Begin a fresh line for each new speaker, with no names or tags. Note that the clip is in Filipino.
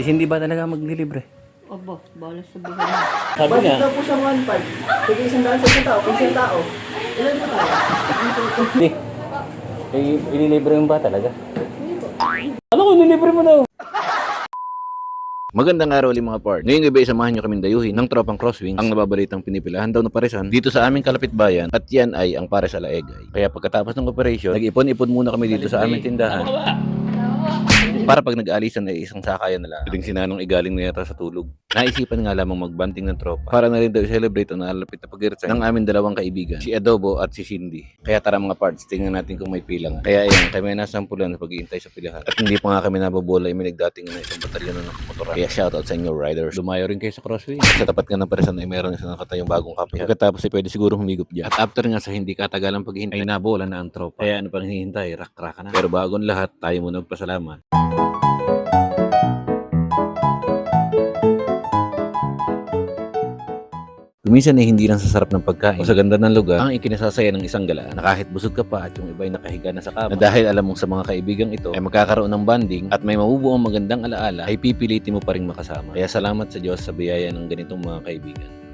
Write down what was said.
Si Cindy ba talaga maglilibre?
Obo, balas sa buhay mo.
Sabi niya,
daw po siya 1.5? Sige, isang daan sa isang tao. Kung isang tao, ilan po tayo?
hindi. Eh, ililibre mo ba talaga? Ano ko, ililibre mo daw?
Magandang araw ulit mga part. Ngayong gabi samahan nyo kaming dayuhin ng tropang crosswings ang nababalitang pinipilahan daw na paresan dito sa aming kalapit bayan at yan ay ang pare sa Laegay. Kaya pagkatapos ng operation, nag-ipon-ipon muna kami dito sa aming tindahan. Para pag nag-aalisan ay isang sakayan na lang. Piling sinanong igaling na yata sa tulog. Naisipan nga lamang magbanting ng tropa para na rin daw i-celebrate ang nalalapit na pag ng aming dalawang kaibigan, si Adobo at si Cindy. Kaya tara mga parts, tingnan natin kung may pilang. Kaya ayan, kami nasampulan na pag-iintay sa pilahan. At hindi pa nga kami nababola, ay may nagdating na isang batalyon na ng motoran. Kaya shoutout sa inyo riders. Lumayo rin kayo sa crossway. Sa tapat nga ng paresan ay meron isang nakatayong bagong kape. Pagkatapos ay pwede siguro humigop dyan. At after nga sa hindi katagalang paghihintay, ay nabola na ang tropa. Kaya ano pang hinihintay, rak-raka na. Pero bago lahat, tayo muna magpasalamat. Kuminsan ay hindi lang sa sarap ng pagkain o sa ganda ng lugar ang ikinasasaya ng isang gala na kahit busog ka pa at yung iba ay nakahiga na sa kama. Na dahil alam mong sa mga kaibigang ito ay magkakaroon ng bonding at may mabubuo ang magandang alaala ay pipilitin mo pa rin makasama. Kaya salamat sa Diyos sa biyaya ng ganitong mga kaibigan.